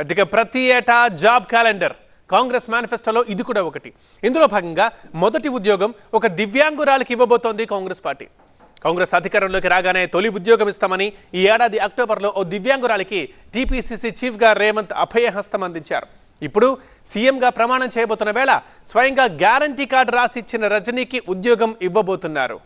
అందుకే ప్రతి ఏటా జాబ్ క్యాలెండర్ కాంగ్రెస్ మేనిఫెస్టోలో ఇది కూడా ఒకటి. ఇందులో భాగంగా మొదటి ఉద్యోగం ఒక దివ్యాంగురాలికి ఇవ్వబోతోంది కాంగ్రెస్ పార్టీ. కాంగ్రెస్ అధికారంలోకి రాగానే తొలి ఉద్యోగం ఇస్తామని ఈ ఏడాది అక్టోబర్లో ఓ దివ్యాంగురాలికి టీపీసీసీ చీఫ్గా రేవంత్ అభయహస్తం అందించారు. ఇప్పుడు సీఎంగా ప్రమాణం చేయబోతున్న వేళ స్వయంగా గ్యారంటీ కార్డు రాసి ఇచ్చిన రజనీకి ఉద్యోగం ఇవ్వబోతున్నారు.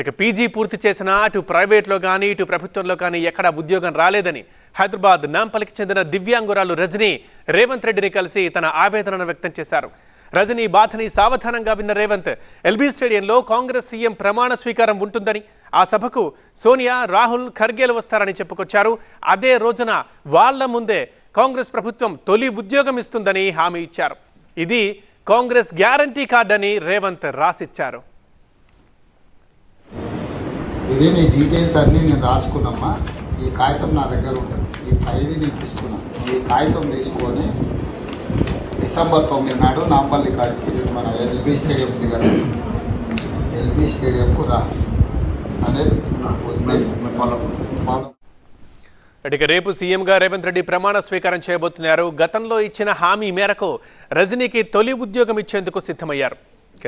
ఇక పీజీ పూర్తి చేసిన అటు ప్రైవేట్లో కానీ ఇటు ప్రభుత్వంలో కానీ ఎక్కడా ఉద్యోగం రాలేదని హైదరాబాద్ నాంపల్లికి చెందిన దివ్యాంగురాలు రజనీ రేవంత్ రెడ్డిని కలిసి తన ఆవేదనను వ్యక్తం చేశారు. రజనీ బాధని సావధానంగా విన్న రేవంత్ ఎల్బీ స్టేడియంలో కాంగ్రెస్ సీఎం ప్రమాణ స్వీకారం ఉంటుందని ఆ సభకు సోనియా రాహుల్ ఖర్గేలు వస్తారని చెప్పుకొచ్చారు. అదే రోజున వాళ్ళ ముందే కాంగ్రెస్ ప్రభుత్వం తొలి ఉద్యోగం ఇస్తుందని హామీ ఇచ్చారు. ఇది కాంగ్రెస్ గ్యారంటీ కార్డని రేవంత్ రాసిచ్చారు. ఇది నీ డీటెయిల్స్ అన్నీ నేను రాసుకున్నమ్మా. ఈ కాగితం నా దగ్గర ఉంటుంది. ఈ ఖైదీ నేను తీసుకున్నాను ఈ కాగితం తీసుకొని డిసెంబర్ తొమ్మిది నాడు నాంపల్లి కాడికి మన ఎల్బీ స్టేడియం ఉంది కదా. ఎల్బీ స్టేడియంకు రా అనేది ఫాలో ఫాలో ఇక రేపు సీఎంగా రేవంత్ రెడ్డి ప్రమాణ స్వీకారం చేయబోతున్నారు. గతంలో ఇచ్చిన హామీ మేరకు రజనీకి తొలి ఉద్యోగం ఇచ్చేందుకు సిద్ధమయ్యారు.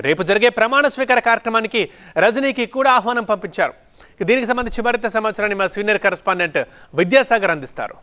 రేపు జరిగే ప్రమాణ స్వీకార కార్యక్రమానికి రజనీకి కూడా ఆహ్వానం పంపించారు. దీనికి సంబంధించి మరింత సమాచారాన్ని మా సీనియర్ కరెస్పాండెంట్ విద్యాసాగర్ అందిస్తారు.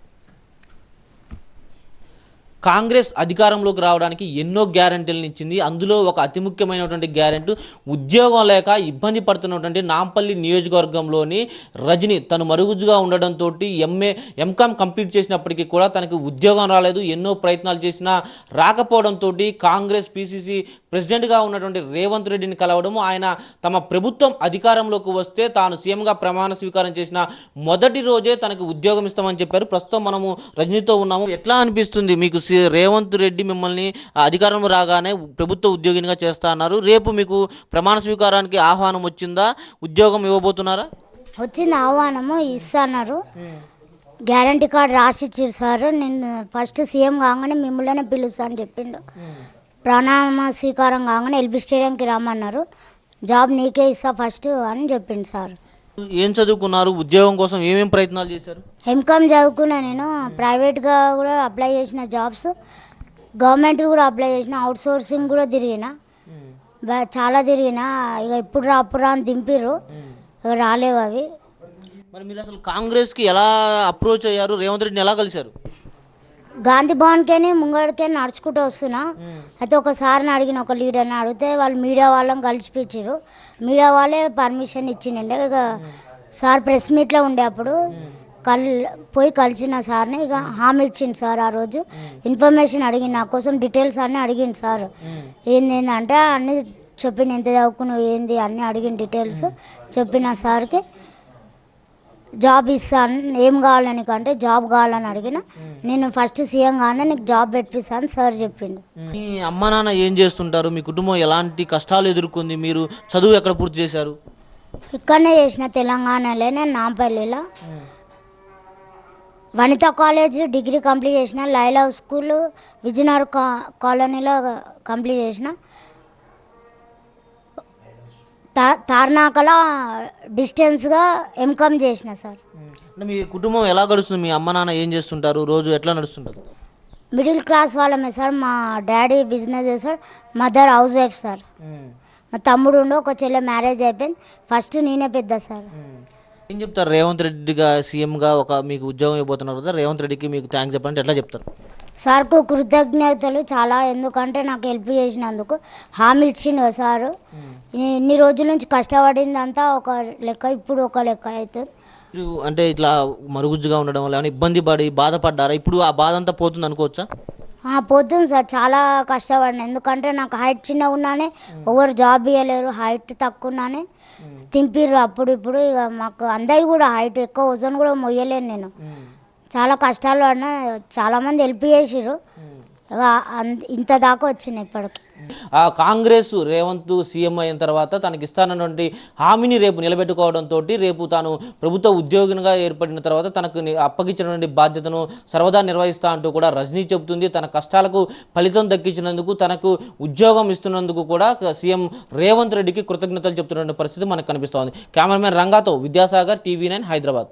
కాంగ్రెస్ అధికారంలోకి రావడానికి ఎన్నో గ్యారంటీలను ఇచ్చింది. అందులో ఒక అతి ముఖ్యమైనటువంటి గ్యారెంటీ ఉద్యోగం లేక ఇబ్బంది పడుతున్నటువంటి నాంపల్లి నియోజకవర్గంలోని రజని తను మరుగుజ్జుగా ఉండడంతో ఎంఏ ఎంకామ్ కంప్లీట్ చేసినప్పటికీ కూడా తనకి ఉద్యోగం రాలేదు. ఎన్నో ప్రయత్నాలు చేసినా రాకపోవడంతో కాంగ్రెస్ పిసిసి ప్రెసిడెంట్గా ఉన్నటువంటి రేవంత్ రెడ్డిని కలవడము ఆయన తమ ప్రభుత్వం అధికారంలోకి వస్తే తాను సీఎంగా ప్రమాణ స్వీకారం చేసిన మొదటి రోజే తనకు ఉద్యోగం ఇస్తామని చెప్పారు. ప్రస్తుతం మనము రజనీతో ఉన్నాము. ఎట్లా అనిపిస్తుంది మీకు సి- రేవంత్ రెడ్డి మిమ్మల్ని అధికారంలో రాగానే ప్రభుత్వ ఉద్యోగినిగా చేస్తా అన్నారు. రేపు మీకు ప్రమాణ స్వీకారానికి ఆహ్వానం వచ్చిందా? ఉద్యోగం ఇవ్వబోతున్నారా? వచ్చిన ఆహ్వానము ఇస్తున్నారు. గ్యారంటీ కార్డు రాసిచ్చారు సార్. నేను ఫస్ట్ సీఎం కాగానే మిమ్మల్ని పిలుస్తా అని చెప్పిండు. ప్రాణామ స్వీకారం కాగానే ఎల్బీ స్టేడియంకి రమ్మన్నారు. జాబ్ నీకే ఇస్తా ఫస్ట్ అని చెప్పిండు సార్. ఏం చదువుకున్నారు? ఉద్యోగం కోసం ఏమేం ప్రయత్నాలు చేశారు? ఎంకామ్ చదువుకున్నా నేను. ప్రైవేట్గా కూడా అప్లై చేసిన జాబ్స్. గవర్నమెంట్ కూడా అప్లై చేసిన. అవుట్ సోర్సింగ్ కూడా తిరిగిన. చాలా తిరిగిన. ఇక ఇప్పుడు రా అప్పుడు రా అని దింపిర్రు ఇక రాలేవు అవి. మరి మీరు అసలు కాంగ్రెస్కి ఎలా అప్రోచ్ అయ్యారు? రేవంత్ రెడ్డిని ఎలా కలిశారు? గాంధీ భవన్కేని ముంగడికే నడుచుకుంటూ వస్తున్నా. అయితే ఒక సార్ని అడిగిన ఒక లీడర్ని అడిగితే వాళ్ళు మీడియా వాళ్ళని కలిసిపించారు మీడియా వాళ్ళే పర్మిషన్ ఇచ్చిండే ఇక సార్ ప్రెస్ మీట్లో ఉండే అప్పుడు కల్ పోయి కలిసిన సార్ని ఇక హామీ ఇచ్చింది సార్ ఆ రోజు. ఇన్ఫర్మేషన్ అడిగింది నా కోసం డీటెయిల్స్ అన్నీ అడిగింది సార్. ఏంది ఏంటంటే అన్నీ చెప్పిన ఎంత చదువుకున్నావు ఏంది అన్నీ అడిగిన డీటెయిల్స్ చెప్పిన సార్కి. జాబ్ ఇస్తాను ఏం కావాలని అంటే జాబ్ కావాలని అడిగిన నేను ఫస్ట్ సీఎం కానీ నీకు జాబ్ పెట్టిస్తాను సార్ చెప్పిండు. మీ అమ్మ నాన్న ఏం చేస్తుంటారు? మీ కుటుంబం ఎలాంటి కష్టాలు ఎదుర్కొంది? మీరు చదువు ఎక్కడ పూర్తి చేశారు? ఇక్కడనే చేసిన తెలంగాణలోనే నాంపల్లిలో. వనిత కాలేజ్ డిగ్రీ కంప్లీట్ చేసిన లైలా స్కూల్ విజయనగర్ కాలనీలో కంప్లీట్ చేసిన. తా తార్నాకలో డిస్టెన్స్గా ఎంకామ్ చేసిన సార్. అంటే మీ కుటుంబం ఎలా గడుస్తుంది? మీ అమ్మ నాన్న ఏం చేస్తుంటారు? రోజు ఎట్లా నడుస్తుంటారు? మిడిల్ క్లాస్ వాళ్ళమే సార్. మా డాడీ బిజినెస్ చేస్తాడు. Mother housewife sir. మా తమ్ముడు ఉండు ఒక చెల్లె మ్యారేజ్ అయిపోయింది. ఫస్ట్ నేనే పెద్ద సార్. ఏం చెప్తారు? రేవంత్ రెడ్డిగా సీఎంగా ఒక మీకు ఉద్యోగం ఇవ్వబోతున్నారు కదా రేవంత్ రెడ్డికి మీకు థ్యాంక్స్ చెప్పండి. ఎట్లా చెప్తారు? సార్కు కృతజ్ఞతలు చాలా ఎందుకంటే నాకు హెల్ప్ చేసినందుకు. హామీ ఇచ్చిండు కదా సారు ఇన్ని- ఇన్ని రోజుల నుంచి కష్టపడిందంతా ఒక లెక్క ఇప్పుడు ఒక లెక్క అవుతుంది. మీరు అంటే ఇట్లా మరుగుజ్జుగా ఉండడం వల్ల ఇబ్బంది పడి బాధపడ్డారా? ఇప్పుడు ఆ బాధ అంతా పోతుంది అనుకోవచ్చా? ఆ, పోతుంది సార్. చాలా కష్టపడిన ఎందుకంటే నాకు హైట్ చిన్నగా ఉన్నానే ఎవరు జాబ్ ఇవ్వలేరు హైట్ తక్కువ ఉన్నానే. తింపిర్రు అప్పుడు ఇప్పుడు ఇక మాకు అందరి కూడా హైట్ ఎక్కువ వజన్ కూడా మొయ్యలేను నేను. చాలా కష్టాలు పడినా చాలామంది హెల్ప్ ఇక అంత- ఇంత దాకా వచ్చినాయి ఇప్పటికి. ఆ కాంగ్రెస్ రేవంత్ సీఎం అయిన తర్వాత తనకి ఇస్తానన్నటువంటి హామీని రేపు నిలబెట్టుకోవడంతో రేపు తాను ప్రభుత్వ ఉద్యోగినిగా ఏర్పడిన తర్వాత తనకు అప్పగించినటువంటి బాధ్యతను సర్వదా నిర్వహిస్తా అంటూ కూడా రజనీ చెబుతుంది. తన కష్టాలకు ఫలితం దక్కించినందుకు తనకు ఉద్యోగం ఇస్తున్నందుకు కూడా సీఎం రేవంత్ రెడ్డికి కృతజ్ఞతలు చెప్తున్న పరిస్థితి మనకు కనిపిస్తోంది. కెమెరామెన్ రంగాతో విద్యాసాగర్ టీవీ నైన్ హైదరాబాద్.